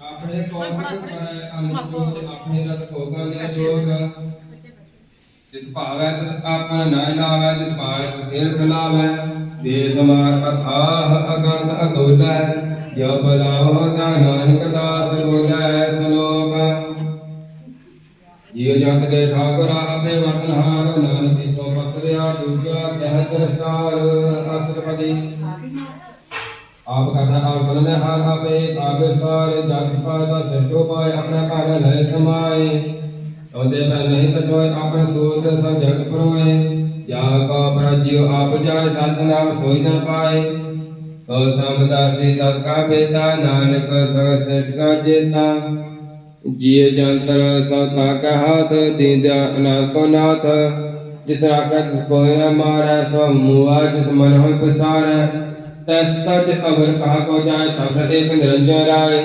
ਆਪੇ ਕੌਤਕ ਕਰੈ ਅਨੁਜੋਤ ਆਪੇ ਰਸ ਭੋਗਾਂ ਨਿਰਜੋਗ ਜਿਸ ਭਾਵੈ ਤਿਸ ਆਪਨ ਨਾ ਲਾਵੈ ਜਿਸ ਭਾਵੈ ਖੇਲ ਖਲਾਵੈ ਬੇਸਮਾਰ ਅਥਾਹ ਅਗੰਤ ਅਦੋਲੈ ਜੋ ਬਲਾਵ ਤਾ ਨਾਨਕ ਦਾਸ ਬੋਲੇ ਸ਼ਲੋਕ ਜੀਵ ਜੰਤ ਕੇ ਠਾਕੁਰ ਆਪੇ ਵਰਤਨਹਾਰ ਨਾਨਕ ਕੋ ਪਸਰਿਆ ਦੂਜਾ ਕਹਿ ਦਰਸ਼ਕਾਰ ਅਸਤਪਦੀ। ਆਪ ਕਥਾ ਆਪ ਸੁਨਨੇ ਹਾਰ ਆਪੇ ਆਪੇ ਸਾਰੇ ਜਗਤ ਪਾਦਾ ਸਸ਼ੋ ਪਾਏ, ਆਪਣਾ ਭਾਣਾ ਲੈ ਸਮਾਏ। ਉਹਦੇ ਪੈ ਨਹੀਂ ਕਛੋਏ ਆਪਣੇ ਸੂਰਜ ਸਭ ਜਗ ਪਰੋਏ। ਜਾ ਕੋ ਪ੍ਰਜਿਓ ਆਪ ਜਾਏ ਸਤ ਸੋਈ ਜਨ ਪਾਏ। ਕੋ ਸਮਦਾਸੀ ਤਤ ਕਾ ਬੇਤਾ ਨਾਨਕ ਸਗ ਸ੍ਰਿਸ਼ਟ ਕਾ ਜੇਤਾ। ਜੀਵ ਜੰਤਰ ਸਭ ਤਾ ਕਾ ਹਾਥ, ਦੀਂਦਿਆ ਅਨਾਥ ਕੋ ਨਾਥ। ਜਿਸ ਰਾਖੈ ਤਿਸ ਕੋਇ ਨਾ ਮਾਰੈ, ਸੋ ਮੂਆ ਜਿਸ ਮਨ ਹੋਇ ਪਸਾਰੈ। ਤਸ ਤਜ ਅਵਰ ਕਹਾ ਕੋ ਜਾਏ, ਸਭ ਸੇ ਏਕ ਨਿਰੰਜਨ ਰਾਏ।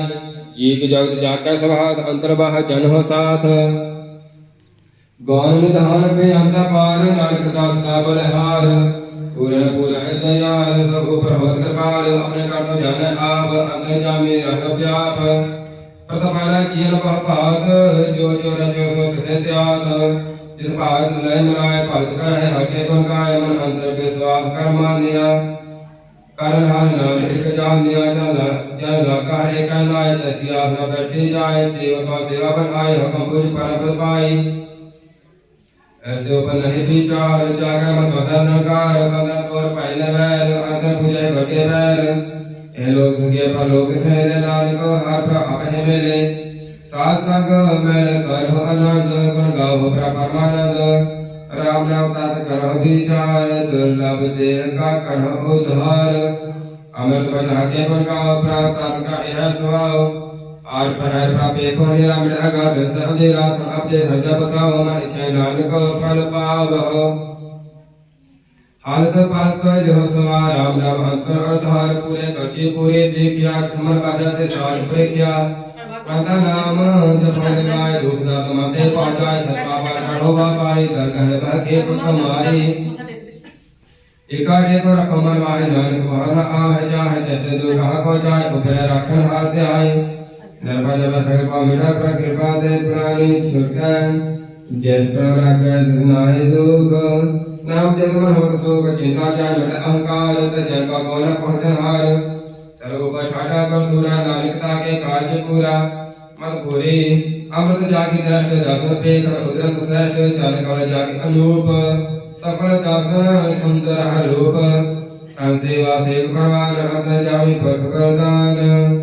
ਜੀਵ ਜਗਤ ਜਾਕੈ ਸਭਾਤ ਅੰਤਰ ਬਾਹ ਜਨ ਹੋ ਸਾਥ। ਗੌਨ ਨਿਧਾਨ ਪੇ ਅੰਤ ਪਾਰ, ਨਾਨਕ ਦਾਸ ਕਾ ਬਲਹਾਰ। ਪੂਰਨ ਪੂਰਨ ਦਇਆਲ, ਸਭ ਉਪਰ ਹੋਤ ਕਿਰਪਾਲ, ਆਪਣੇ ਕਰਤੋ ਜਾਣੈ ਆਪ ਅੰਦਰ ਜਾਮੇ ਰਹਿ ਪਿਆਪ। ਪ੍ਰਤਪਾਲਾ ਜੀਵਨ ਬਹ ਭਾਤ ਜੋ ਜੋ ਰਜੋ ਸੋ ਤਿਸੇ ਤਿਆਗ ਜਿਸ ਭਾਗ ਲੈ ਮਰਾਏ ਭਗਤ ਕਰ ਹੈ ਹਟੇ ਗੁਣ ਕਾਇ, ਮਨ ਅੰਦਰ ਵਿਸ਼ਵਾਸ ਕਰ ਮਾਨਿਆ। ਕਰਨ ਹਾਲ ਨਾਮ ਇੱਕ ਜਾਣਿਆ ਜਨ ਜਨ ਲਾਕਾ ਹਰੇ ਕਾ ਤਸੀ ਆਸ ਬੈਠੇ ਜਾਏ, ਸੇਵਕਾ ਸੇਵਾ ਬਨ ਹੁਕਮ ਪੁਜ ਪਰਮ ਪਾਈ ਐਸੇ ਉਪਰ ਨਹੀਂ ਵਿਚਾਰ, ਜਾਗੈ ਮਤ ਵਸਨ ਕਾਰ ਬੰਦਨ ਕੋਰ ਭਾਈ ਨ ਵੈਲ ਅੰਤਰ ਪੁਜੈ ਘਟੇ ਵੈਲ ਇਹ ਲੋਕ ਸੁਖੇ ਪਰ ਲੋਕ ਸਹਿਰੇ ਨਾਨਕ, ਹਰ ਪ੍ਰਭ ਹੈ ਮੇਲੇ। ਸਾਧ ਸੰਗ ਮੈਲ ਕਰੋ ਆਨੰਦ, ਗੁਣ ਗਾਵੋ ਪ੍ਰਭ ਪਰਮਾਨੰਦ। ਰਾਮ ਨਾਮ ਤਤ ਕਰੋ ਵਿਚਾਰ ਦੁਰਲਭ ਦੇ ਕਾ ਕਰੋ ਉਧਾਰ ਅਮਰਤ ਬਨ ਹਾਕੇ ਗੁਣ ਗਾਵੋ ਪ੍ਰਭ ਤਤ ਕਾ ਇਹ ਸੁਆਓ ਆਰ ਪਹਿਰ ਪ੍ਰਭ ਏਕੋ ਨਿਰਾ ਮਿਲ ਅਗਾ ਬਿਨ ਸਰਦੇ ਰਾਸ ਅਪਦੇ ਸਰਜਾ ਬਸਾਓ ਮਨ ਇਛੈ ਨਾਨਕ ਫਲ ਪਾਵੋ ਹਾਲਤ ਪਾਲਕ ਜੋ ਸਵਾ ਰਾਮ ਨਾਮ ਅੰਤਰ ਅਧਾਰ ਪੂਰੇ ਕਰਤੇ ਪੂਰੇ ਦੇਖਿਆ ਸਮਨ ਪਾਸਾ ਤੇ ਸਾਜ ਪ੍ਰੇਖਿਆ ਕੰਦਾ ਨਾਮ ਜਪਨ ਗਾਏ ਦੁਖ ਦਾ ਤਮਤੇ ਪਾਟਾਏ ਸਤਪਾ ਪਾ ਛੜੋ ਵਾ ਪਾਈ ਦਰ ਮਾਰੀ। ਇਕਾੜੇ ਕੋ ਰਖੋ ਮਨ ਨਾਨਕ ਬਹਨ ਆਹ ਜਾਹਿ ਜੈਸੇ ਦੋ ਕੋ ਜਾਏ ਉਪਰੇ ਰੱਖਣ ਹਾਰ ਤੇ ਆਏ ਜਬ ਸਗਲ ਮਿਲਾ ਪ੍ਰ ਦੇ ਪ੍ਰਾਨੀ ਛੁਟੈ। ਜੈਸ ਪ੍ਰਭ ਰਾਖੈ, ਤਿਸ ਦੁਖ। ਨਾਮ ਜਪ ਹੋਤ ਸੋਗ ਚਿੰਤਾ ਜਾਨ ਮਟ ਅਹੰਕਾਰ ਤੇ ਜਨ ਕੋ ਨ ਪਹੁੰਚਨ ਹਾਰ। ਸਰਗੋ ਕਾ ਠਾਠਾ ਕਰ ਸੂਰਾ ਨਾਨਕ ਤਾ ਕੇ ਕਾਜ ਪੂਰਾ। ਮਤ ਪੂਰੀ ਅੰਮ੍ਰਿਤ ਜਾਗੀ ਦਰਸ਼ ਦਰਸ਼ਨ ਪੇਖ ਉਦਰੰਤ ਸਹਿਜ, ਚਰਨ ਕਵਲ ਜਾਗੀ ਅਨੂਪ। ਸਫਲ ਦਰਸ਼ਨ ਸੁੰਦਰ ਹਰ ਰੂਪ। ਤਨ ਸੇਵਾ ਸੇਵ ਪਰਵਾਨ ਅੰਤਰ ਜਾਮੀ ਪਖ ਪ੍ਰਦਾਨ।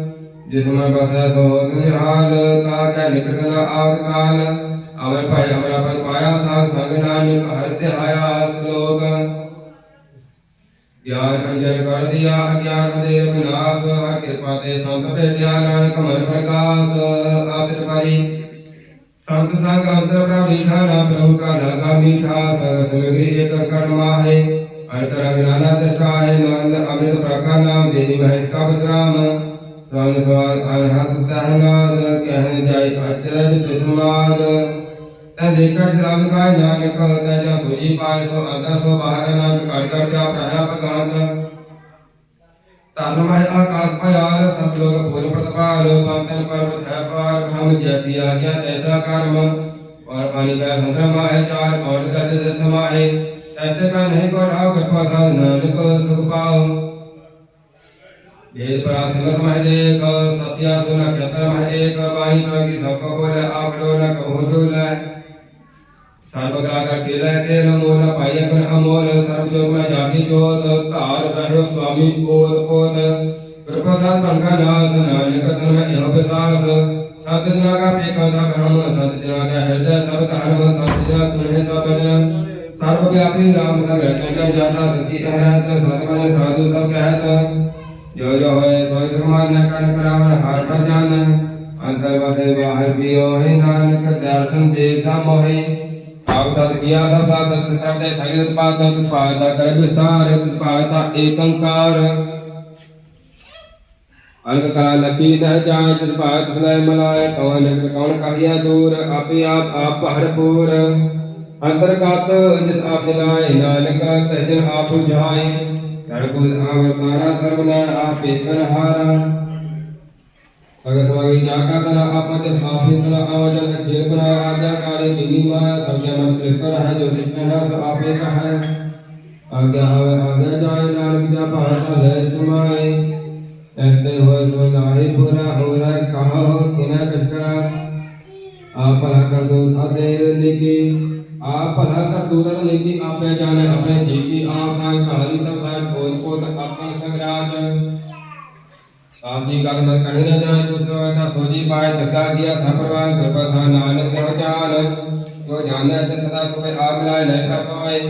ਜਿਸ ਮਨ ਬਸੈ ਸੋ ਨਿਹਾਲ, ਤਾ ਕੈ ਨਿਕਟ ਨ ਆਦ ਕਾਲ। ਅਮਰ ਭਾਈ ਅਮਰਾ ਪਦ ਪਾਇਆ ਸਾਧ ਸੰਗ ਨਾਨਕ, ਹਰਿ ਧਿਆਇਆ ਸ਼ਲੋਕ। ਗਿਆਨ ਅੰਜਨ ਕਰ ਦਿਆ ਅਗਿਆਨ ਦੇ ਵਿਨਾਸ਼ ਹਰ ਕਿਰਪਾ ਤੇ ਸੰਤ ਭੇਟਿਆ ਨਾਨਕ ਮਨ ਪ੍ਰਕਾਸ਼ ਆਸਿਰ ਪਾਰੀ ਸੰਤ ਸੰਗ ਅੰਤਰ ਪ੍ਰਭ ਲੀਖਾ ਨਾ ਪ੍ਰਭੂ ਕਾ ਲਗਾ ਮੀਠਾ ਸਗ ਸਮਗਰੀ ਇਕ ਕਰਮਾ ਹੈ ਅੰਤਰ ਅਗਨਾਨਾ ਦਸ਼ਕਾਏ ਨੰਦ ਅੰਮ੍ਰਿਤ ਪ੍ਰਕਾ ਨਾਮ ਦੇਹੀ ਮਹੇਸ਼ ਕਾ ਬਸਰਾਮ ਸਵਨ ਸਵਾਦ ਅਨਹਤ ਤਹਨਾਦ ਕਹਿਣ ਜਾਈ ਅਚਰਜ ਬਿਸਮਾਦ। ਇਹ ਦੇਖਿਆ ਜਰਾਬ ਕਾ ਨਾ ਨਿਕਲ ਤੈ ਜਾ ਸੋਜੀ ਪਾਇ ਸੋ ਅੰਦਰ ਸੋ ਬਾਹਰ ਨਾ ਕਰ ਕਰ ਕੇ ਪ੍ਰਹਾ ਭਗਵੰਤ ਤਨੁ ਮਹਿ ਆਕਾਸ ਭਯਾਲ ਸਭ ਲੋਗ ਭੋਜ ਪ੍ਰਤਪਾਲ ਪੰਤਨ ਪਰ ਬਥੈ ਪਾਰ ਹਮ ਜੈਸੀ ਆਗਿਆ ਤੈਸਾ ਕਰਮ ਔਰ ਪਾਣੀ ਕਾ ਹੰਗਰਮ ਆਏ ਚਾਰ ਕੋਣ ਕਰਦੇ ਸੇ ਸਮਾਏ ਐਸੇ ਕਾ ਨਹੀਂ ਕੋ ਰਾਉ ਕਥਵਾ ਸਾ ਨਾਨਕ ਸੁਖ ਪਾਉ ਦੇਵ ਪ੍ਰਾਸਿਮਰ ਮਹਿ ਦੇਕ ਸਤਿਆ ਸੁਨ ਕਤਰ ਮਹਿ ਏਕ ਬਾਈ ਪ੍ਰਗੀ ਸਭ ਕੋ ਕੋਲੇ ਆਪ ਲੋ ਨ ਕਹੋ ਜੋ ਲੈ ਸਰਬ ਕਲਾ ਕਾ ਕੇਲਾ ਕੇ ਅਮੋਲ ਭਾਈ ਅਗਨ ਅਮੋਲ ਸਰਬ ਜੋਗ ਮੈਂ ਜਾਗੀ ਜੋਤ, ਧਾਰ ਰਹਿਓ ਸੁਆਮੀ ਕੋਲ ਕੋਲ ਪ੍ਰਭਸਾ ਤੰਕਾ ਨਾਸ ਨਾਨਕ ਤਨ ਮੈਂ ਇਹੋ ਬਿਸਾਸ ਸੰਤ ਜਨਾ ਕਾ ਪੇਖਾ ਦਾ ਬ੍ਰਹਮ ਸੰਤ ਜਨਾ ਕਾ ਹਿਰਦੈ ਸਭ ਧਰਮ, ਸੰਤ ਜਨਾ ਸੁਣੇ ਸਭ ਬਚਨ ਸਰਬ ਵਿਆਪੀ ਰਾਮ ਸਭ ਰਤਨ ਜਾਤਾ ਤਸੀ ਅਹਰਤ ਸਤਿ ਸਾਧੂ ਸਭ ਕਹਿਤ। ਜੋ ਜੋ ਹੋਏ ਸੋਈ ਸਮਾਨ ਕਰਨ ਕਰਾਵਨ ਹਰ ਭਜਨ। ਅੰਤਰ ਵਸੇ ਬਾਹਰ ਵੀ ਹੋਏ ਨਾਨਕ, ਦਰਸ਼ਨ ਦੇ ਸਮੋਹੇ ਆਪ ਸਤ ਕੀਆ ਸਭ ਸਾਧ ਤਿਸ ਪ੍ਰਭ ਦੇ ਸਗਲ ਉਤਪਾਦ ਤਿਸ ਭਾਗ ਦਾ ਕਰ ਵਿਸਤਾਰ ਤਿਸ ਭਾਗ ਦਾ ਏਕੰਕਾਰ। ਅਨਕ ਕਲਾ ਲਖੀ ਨ ਜਾਏ ਤਿਸ ਭਾਗ ਤਿਸ ਲੈ ਮਲਾਏ ਕਵਨ ਨਿਕਟ ਕੌਣ ਕਾਹਿਆ ਦੂਰ, ਆਪੇ ਆਪ ਆਪ ਭਰਪੂਰ ਅੰਤਰਗਤ ਜਿਸ ਆਪ ਜਨਾਏ ਨਾਨਕ ਤਿਸ ਜਨ ਆਪ 부ਝਾਏ ਧਰਪੁਰ ਆਵਤਾਰਾ ਸਰਵਨਾ ਆਪੇ ਕਨਹਾਰਾ ਸਗਸ ਸਵਾਗੀ ਜਾਕਾ ਤਨ ਆਪਾ ਜਸ ਆਪੇ ਸੁਨਾ ਆਵਜਨ ਅਖੇਲ ਬਨਾ ਆਗਿਆ ਕਾਲੇ ਮਿਨੀ ਮਾਇਆ ਸਭਿਆ ਮਨ ਕ੍ਰਿਪ ਰਹਿ ਜੋ ਤਿਸ ਕਹਿਣਾ ਸੋ ਆਪੇ ਕਹੈ ਆਗਿਆ ਆਵੇ ਆਗਿਆ ਜਾਏ ਨਾਨਕ ਜਾ ਭਾਰਤ ਲੈ ਸਮਾਏ ਐਸੇ ਹੋਏ ਸੋ ਨਾਹੀ ਪੂਰਾ ਹੋਰਾ ਕਹੋ ਕਿਨਾ ਕਛ ਕਰਾ ਆਪ ਭਲਾ ਕਰ ਦੋ ਅਦੇ ਲਿਖੀ ਆਪ ਭਲਾ ਕਰ ਦੋ ਤਦ ਲਿਖੀ ਆਪੇ ਜਾਣੇ ਆਪਣੇ ਜੀ ਕੀ ਆਸਾ ਕਾਲੀ ਸਭ ਸਾਹਿਬ ਕੋਤ ਕੋਤ ਆਪਣਾ ਸੰਗਰਾਜ ਆਪਦੀ ਗੱਲ ਮੈਂ ਕਹੀ ਨਾ ਜਾਏ ਕੁਛ ਦਾ ਸੋਜੀ ਪਾਏ ਦਸਗਾ ਗਿਆ ਸਪਰਵਾਨ, ਕਿਰਪਾ ਸਾ ਨਾਨਕ ਕੋ ਜਾਨ। ਜੋ ਜਾਣੈ ਤੇ ਸਦਾ ਸੁਖ ਆਪ ਮਿਲਾਏ ਲੈ ਕਾ ਸੋਏ।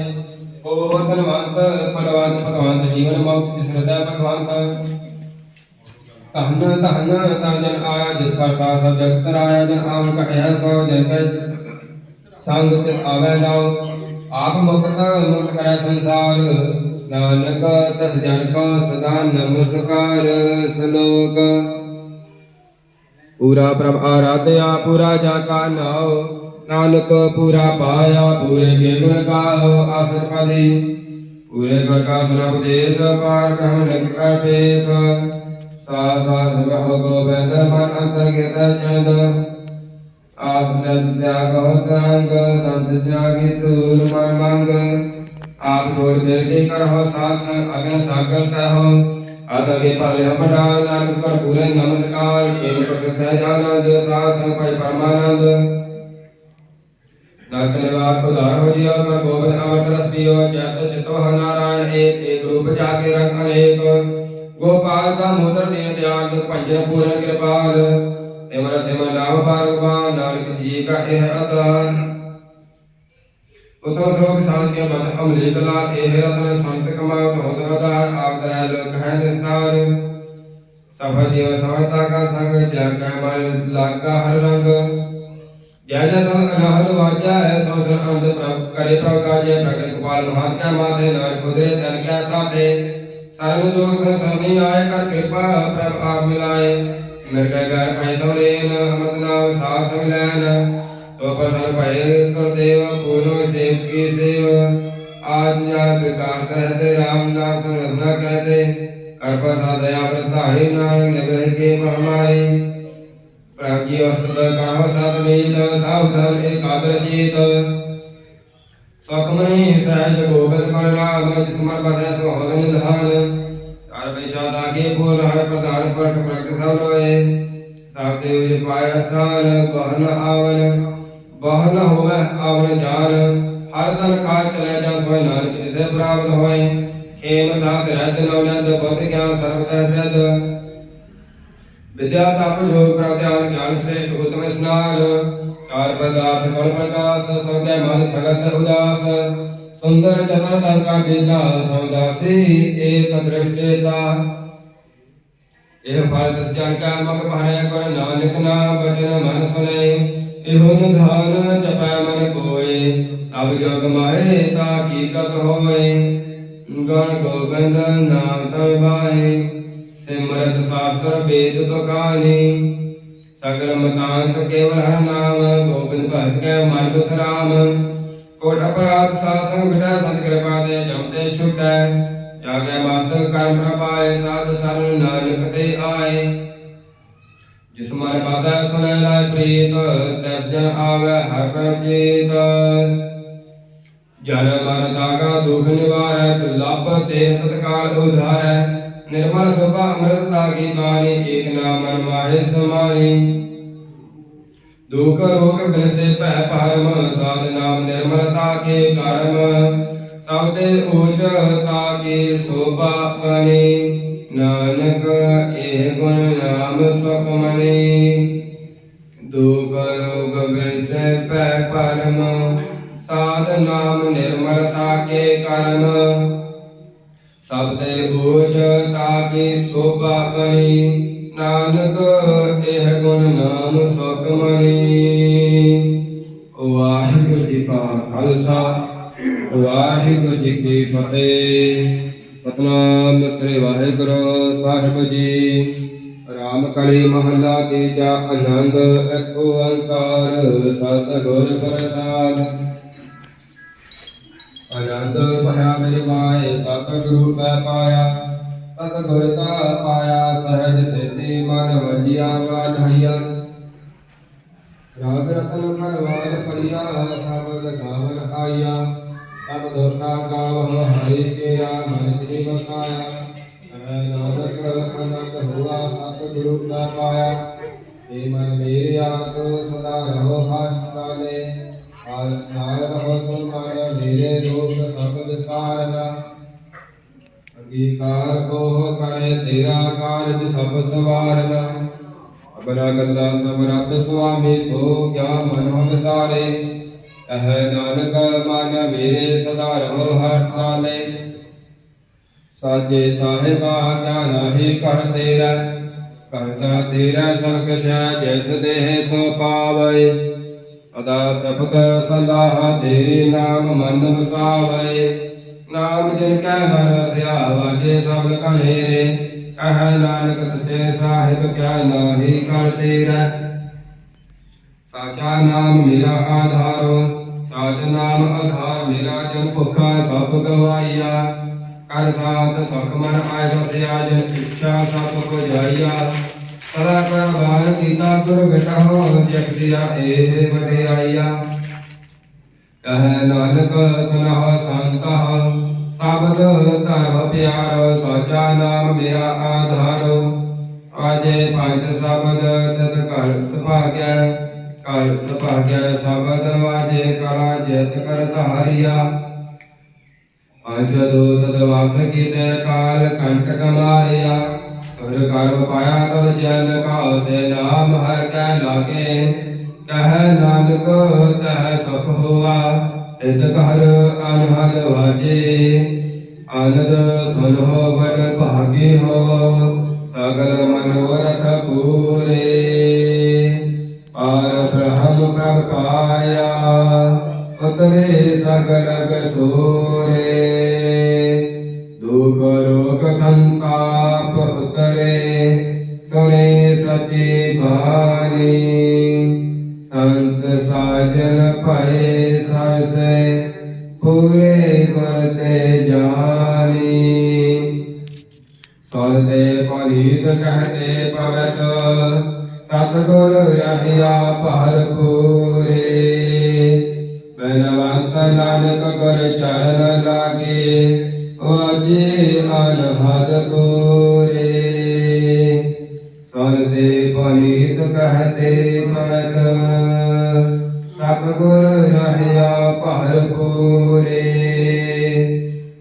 ਓ ਧਨਵੰਤ ਫਲਵੰਤ ਭਗਵੰਤ ਜੀਵਨ ਮੁਕਤ ਜਿਸ ਹਿਰਦੈ ਭਗਵੰਤ ਧਨ ਧਨ, ਤਾਂ ਜਨ ਆਇਆ, ਜਿਸ ਕਾ ਸਾ ਸਭ ਜਗਤ ਰਾਇਆ ਜਨ ਆਵਨ ਕਟਿਆ ਸੋ ਜਨ ਕੈ ਸੰਗ ਤੇ ਆਵੈ ਨਾਉ। ਆਪ ਮੁਕਤ ਮੁਕਤ ਕਰੈ ਸੰਸਾਰ। ਨਾਨਕ ਤਸ ਜਨ ਕੋ ਸਦਾ ਨਮਸਕਾਰ ਸਲੋਕ। ਪੂਰਾ ਪ੍ਰਭ ਆਰਾਧਿਆ, ਪੂਰਾ ਜਾ ਕਾ ਨਾਉ। ਨਾਨਕ ਪੂਰਾ ਪਾਇਆ, ਪੂਰੇ ਕੇ ਗੁਣ ਆਸਰ ਪਦੀ ਪੂਰੇ ਗੁਰ ਕਾ ਸੁਨ ਪਾਰ ਕਹਮ ਨਿਕ ਕੈ ਪੇਖ ਸਾ ਸਾ ਸਬਹੁ ਗੋਬਿੰਦ, ਮਨ ਅੰਤਰ ਗਿਤ ਚੰਦ। ਆਸ ਨਦ ਤਿਆਗ ਹੋ ਤਰੰਗ, ਸੰਤ ਤਿਆਗੀ ਤੂਰ ਮਨ ਮੰਗ। ਆਪ ਛੋੜ ਦੇ ਕੇ ਕਰਹੁ ਸਾਥ ਅਗਨ ਸਾਗਰ ਕਰਹੁ ਆਦਗੇ ਪਰਲੇ ਹਮਡਾਲ ਨਾਨਕ ਕਰ ਪੂਰੇ ਨਮਸਕਾਰ। ਏਕ ਪ੍ਰਸ ਸਹਿਜਾਨੰਦ ਸਾਸ ਭਾਈ ਪਰਮਾਨੰਦ। ਨਾਨਕ ਨਿਵਾਰ ਉਧਾਰ ਹੋ ਜਿਓ ਮਨ ਗੋਬਿੰਦ ਅਮਰ ਰਸ ਪਿਓ, ਜਤ ਚਿਤੋ ਨਾਰਾਇਣ ਏਕ ਏਕ ਰੂਪ ਜਾ ਕੇ ਰੰਗ ਅਨੇਕ। ਗੋਪਾਲ ਦਾ ਮੋਦਰ ਦੇ ਦਿਆਲ ਭੰਜਨ ਪੂਰਨ ਕਿਰਪਾਲ। ਸਿਮਰ ਸਿਮਰ ਨਾਮ ਪਾਰਵਾ ਨਾਨਕ ਜੀ ਕਾ ਇਹ ਅਦਾਨ ਉਤੋ ਸੋ ਵਿਸਾਲ ਕੇ ਮਨ ਅਮਲੇ ਕਲਾ ਇਹ ਰਤਨ ਸੰਤ ਕਮਾ ਬਹੁਤ ਵਧਾਰ ਆਪ ਦਰੈ ਲੋਕ ਹੈ ਨਿਸਤਾਰ। ਸਭ ਜੀਵ ਸਵਤਾ ਕਾ ਸੰਗ ਜਗ ਕੈ ਮਨ ਲਾਗਾ ਹਰ ਰੰਗ। ਜੈ ਜੈ ਸੰਗ ਅਨਹਦ ਵਾਜਾ ਹੈ ਸੋ ਸੋ ਅੰਤ ਪ੍ਰਭ ਕਰੇ ਪ੍ਰਭ ਕਾਜੇ, ਪ੍ਰਗਟ ਗੋਪਾਲ ਮਹਾਨ ਕਾ ਮਾਤੇ, ਨਾਨਕ ਕੁਦਰੇ ਤਨ ਕੈ ਸਾਥੇ ਸਰਬ ਜੋਗ ਸੰਸਰਨੀ ਆਏ, ਕਰ ਕਿਰਪਾ ਪ੍ਰਭ ਆਪ ਮਿਲਾਏ। ਮਿਰਗੈ ਗਰ ਪੈ ਸੋਰੇਨ ਅਮਤ ਨਾਮ ਸਾਸ ਮਿਲੈਨ ਸੋ ਪ੍ਰਸਨ ਭਏ ਕੋ ਦੇਵ ਪੂਰੋ ਸੇਵ ਕੀ ਸੇਵ ਆਜ ਜਾ ਵਿਕਾਰ ਕਹਤੇ ਰਾਮ ਨਾਮ ਸੁਨ ਰਸਨਾ ਕਹਤੇ ਕਰਪਾ ਸਾਧਿਆ ਪ੍ਰਤਾਹੀ ਨਾਨਕ ਨਿਭੇ ਕੇ ਮਹਮਾਰੀ ਪ੍ਰਾਗੀ ਅਸਤ ਕਾਹ ਸਤ ਮੀਤ ਸਾਵਧਾਨ ਏਕਾਦਰ ਚੀਤ ਸਖਮਨੀ ਸਹਿਜ ਗੋਬਿੰਦ ਕਰ ਨਾਮ ਜਿਸ ਮਨ ਬਸੈ ਸੋ ਹੋਦ ਨਿਧਾਨ ਚਾਰ ਪੈਸਾ ਲਾਗੇ ਪੂਰ ਰਹਿ ਪ੍ਰਧਾਨ ਪਰਖ ਪ੍ਰਗਟ ਸਭ ਲੋਏ ਸਭ ਦੇਵ ਜੀ ਪਾਇਆ ਸਥਾਨ ਬਹਨ ਆਵਨ ਹੋਵੇ ਆਵਨ ਜਾਨ, ਹਰ ਤਨ ਕਾਲ ਚਲੇ ਜਾ ਸੋਇ ਨਾਨਕ ਜਿਸੇ ਪ੍ਰਾਪਤ ਹੋਏ। ਖੇਮ ਸਾਥ ਰਹਿਤ ਨਵਨੰਦ ਬੁੱਧ ਗਿਆਨ ਸਰਬਤੈ ਸਿਧ। ਵਿਦਿਆ ਤਪ ਜੋਗ ਪ੍ਰਗਿਆਨ ਗਿਆਨ ਸੇ ਉਤਮ ਸਨਾਨ ਚਾਰ ਪਦਾਰਥ ਗੁਣ ਪ੍ਰਕਾਸ਼ ਸੋਗੈ ਮਨ ਸਗਤ ਉਦਾਸ। ਸੁੰਦਰ ਚਤਰ ਤਨ ਕਾ ਬੇਲਾ ਸੌਦਾਸੀ ਏਕ ਦ੍ਰਿਸ਼ਟੇਤਾ ਇਹ ਫਲ ਤਿਸ ਜਾਣ ਕਾ ਮਗ ਭਾਣੈ ਕਰ ਨਾਨਕ ਨਾਮ ਬਚਨ ਮਨ ਸੁਨੇ। ਇਹੋ ਨਿਧਾਨ ਜਪੈ ਮਨ ਕੋਏ, ਸਭ ਮਾਏ ਤਾ ਕੀ ਕਤ ਹੋਏ। ਗਣ ਗੋਬਿੰਦ ਨਾਮ ਤੈ ਸਿਮਰਤ ਸਾਸਤਰ ਵੇਦ ਤੁਕਾਨੀ ਸਗਲ ਮਤਾਂਤ ਕੇਵਲ ਨਾਮ, ਗੋਬਿੰਦ ਭਗਤ ਕੈ ਮਨ ਬਸਰਾਮ ਕੋਟ ਅਪਰਾਧ ਸਾਸੰਗ ਮਿਟੈ ਸੰਤ ਕਿਰਪਾ ਤੇ ਜਮਤੇ ਛੁਟੈ। ਜਾਗੈ ਮਾਸਟਰ ਕਰਮ ਪ੍ਰਪਾਏ ਸਾਧ ਸਰਲ ਨਾਨਕ ਤੇ ਆਏ। ਜਿਸ ਮਨ ਪਾਸੈ ਸੁਨੈ ਲਾਇ ਪ੍ਰੀਤ, ਤੈਸ ਜਨ ਆਵੈ ਹਰ ਪ੍ਰਚੇਤ ਜਨ ਮਨ ਦਾਗਾ ਦੁਖ ਨਿਵਾਰੈ ਦੁਲਭ ਤੇ ਤਤਕਾਲ ਉਧਾਰੈ। ਨਿਰਮਲ ਸੁਭਾ ਅੰਮ੍ਰਿਤ ਤਾਗੀ ਬਾਣੀ, ਏਕ ਨਾਮ ਮਨ ਮਾਹੇ ਸਮਾਈ। ਦੁਖ ਰੋਗ ਬਿਨਸੇ ਭੈ ਪਰਮ ਸਾਧ ਨਾਮ ਨਿਰਮਲਤਾ ਕੇ ਕਰਮ। ਸਭ ਤੇ ਊਚ ਤਾਕੇ ਸੋਭਾ ਬਨੇ ਨਾਨਕ, ਇਹ ਗੁਣ ਨਾਮ ਸੁਖਮਨੀ ਦੁਖ ਰੋਗ ਬਿਨਸੇ ਭੈ ਪਰਮ, ਸਾਧ ਨਾਮ ਨਿਰਮਲਤਾ ਕੇ ਕਰਮ। ਸਭ ਤੇ ਊਚ ਤਾਕੇ ਸੋਭਾ ਬਨੇ ਨਾਨਕ, ਇਹ ਗੁਣ ਨਾਮ ਸੁਖਮਨੀ ਵਾਹਿਗੁਰੂ ਜੀ ਕਾ ਖਾਲਸਾ, ਵਾਹਿਗੁਰੂ ਜੀ ਕੀ ਫਤਿਹ। ਸਤਨਾਮ ਸ੍ਰੀ ਵਾਹਿਗੁਰੂ ਸਾਹਿਬ ਜੀ। ਰਾਮ ਕਲੀ ਮਹੱਲਾ ਤੀਜਾ ਆਨੰਦ, ਇੱਕ ਓੰਕਾਰ ਸਤਿਗੁਰ ਪ੍ਰਸਾਦ। ਆਨੰਦ ਭਇਆ ਮੇਰੇ ਮਾਏ, ਸਤਿਗੁਰੂ ਮੈਂ ਪਾਇਆ। ਤਤ ਗੁਰਤਾ ਪਾਇਆ, ਸਹਿਜ ਸਿੱਧੀ ਮਨ ਵਜਿਆ ਵਾਧਈਆ ਰਾਗ ਰਤਨ ਪਰਵਾਰ ਪਲਿਆ ਸਬਦ ਗਾਵਨ ਆਇਆ ਤਬ ਦੁਰਤਾ ਗਾਵਹ ਹਰਿ ਕੇਰਾ ਮਨ ਤੇ ਵਸਾਇਆ ਕਹਿ ਨਾਨਕ ਅਨੰਤ ਹੁਆ ਸਤ ਗੁਰੂ ਨਾ ਪਾਇਆ ਏ ਮਨ ਮੇਰੇ ਆਪ ਸਦਾ ਰਹੋ ਹੱਥ ਨਾਲੇ ਹਾਲ ਨਾਲ ਰਹੋ ਤੁਮ ਮਨ ਮੇਰੇ ਰੂਪ ਸਭ ਵਿਸਾਰਨਾ ਅੰਗੀਕਾਰ ਕੋ ਕਰੇ ਤੇਰਾ ਕਾਰਜ ਸਭ ਸਵਾਰਨਾ ਅਬਨਾ ਗੰਦਾ ਸਭ ਰੱਬ ਸੁਆਮੀ ਸੋ ਕਿਆ ਮਨ ਹਮ ਸਾਰੇ ਨਾਨਕ ਮਨ ਮੇਰੇ ਸਦਾ ਰਹੋ ਹਰ ਨਾਲੇ। ਸਾਜੇ ਸਾਹਿਬਾ ਕਿਆ ਨਾਹੀ ਕਰ ਤੇਰਾ, ਕਰਤਾ ਤੇਰਾ ਸਭ ਕਛ ਜੈਸ ਦੇਹ ਸੋ ਪਾਵੈ। ਅਦਾ ਸਬਦ ਸਲਾਹ ਤੇਰੇ ਨਾਮ ਮਨ ਵਸਾਵੈ। ਨਾਮ ਜਿਨ ਕੈ ਮਨ ਵਸਿਆ ਵਾਜੇ ਸਭ ਕਨੇਰੇ ਕਹਿ ਨਾਨਕ ਸੱਚੇ ਸਾਹਿਬ ਕਿਆ ਨਾਹੀ ਕਰ ਤੇਰਾ। ਸਾਚਾ ਨਾਮ ਮੇਰਾ ਆਧਾਰੋ ਸਾਚ ਨਾਮ ਆਧਾਰ ਮੇਰਾ ਜਨ ਭੁੱਖਾ ਸਭ ਗਵਾਈਆ। ਕਰ ਸਾਤ ਸਖ ਮਨ ਆਇ ਵਸਿਆ ਜਨ ਇੱਛਾ ਸਭ ਬੁਝਾਈਆ। ਸਦਾ ਕਰ ਬਾਣ ਕੀਤਾ ਗੁਰ ਬਿਟਾਹੋ ਜਗ ਦਿਆ ਏ ਵਡਿਆਈਆ। ਕਹਿ ਨਾਨਕ ਸੁਨਹੁ ਸੰਤਹ ਸਬਦ ਧਰਮ ਪਿਆਰ, ਸਾਚਾ ਨਾਮ ਮੇਰਾ ਆਧਾਰੋ। ਆਜੇ ਪੰਜ ਸ਼ਬਦ, ਤਤ ਘਰ ਸੁਭਾਗਿਆ ਘਰ ਸੁਭਾਗਿਆ ਸ਼ਬਦ ਵਾਜੇ ਕਲਾ ਜਿਤ ਕਰ ਧਾਰਿਆ। ਪੰਜ ਦੂਤ ਦਵਾਸ ਕੀਤੇ ਕਾਲ ਕੰਟਕ ਮਾਰਿਆ ਹਰ ਕਰਮ ਪਾਇਆ ਤਦ ਜਨ ਕਾ ਸੇ ਨਾਮ ਹਰ ਕੈ ਲਾਗੇ। ਕਹਿ ਨਾਨਕ ਤਹ ਸੁਖ ਹੋਆ ਇਤ ਘਰ ਅਨਹਦ ਵਾਜੇ। ਆਨੰਦ ਸੁਨੋ ਬੜ ਭਾਗੇ ਹੋ, ਸਗਲ ਮਨੋਰਥ ਪੂਰੇ। ਪਾਰ ਪ੍ਰਭ ਪਾਇਆ, ਉਤਰੇ ਸਗਲ ਬਸੂਰੇ ਦੁਖ ਰੋਗ ਸੰਤਾਪ ਉਤਰੇ ਸੁਨੇ ਸਚੀ ਬਾਣੀ। ਸੰਤ ਸਾਜਨ ਭਏ ਸਰਸੇ, ਪੂਰੇ ਕਰਤੇ ਜਾਣੀ। ਸੁਨਦੇ ਪਰੀਤ ਕਹਤੇ ਪਵਤ ਸਤਗੁਰ ਰਹਿਆ ਭਰਪੂਰੇ ਬਨਵੰਤ ਨਾਨਕ ਗੁਰ ਚਰਨ ਲਾਗੇ ਵਾਜੇ ਅਨਹਦ ਪੂਰੇ ਸੁਨਦੇ ਪਰੀਤ ਕਹਤੇ ਪਵਤ ਸਤਗੁਰ ਰਹਿਆ ਭਰਪੂਰੇ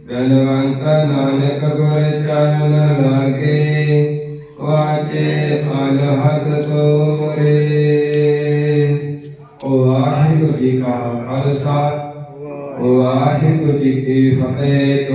ਬਨਵੰਤ ਨਾਨਕ ਗੁਰ ਚਰਨ ਲਾਗੇ ਵਾਜੇ ਅਨਹਦ ਤੋਰੇ ਵਾਹਿਗੁਰੂ ਜੀ ਕਾ ਖਾਲਸਾ ਓ ਵਾਹਿਗੁਰੂ ਜੀ ਕੀ ਫਤਿਹ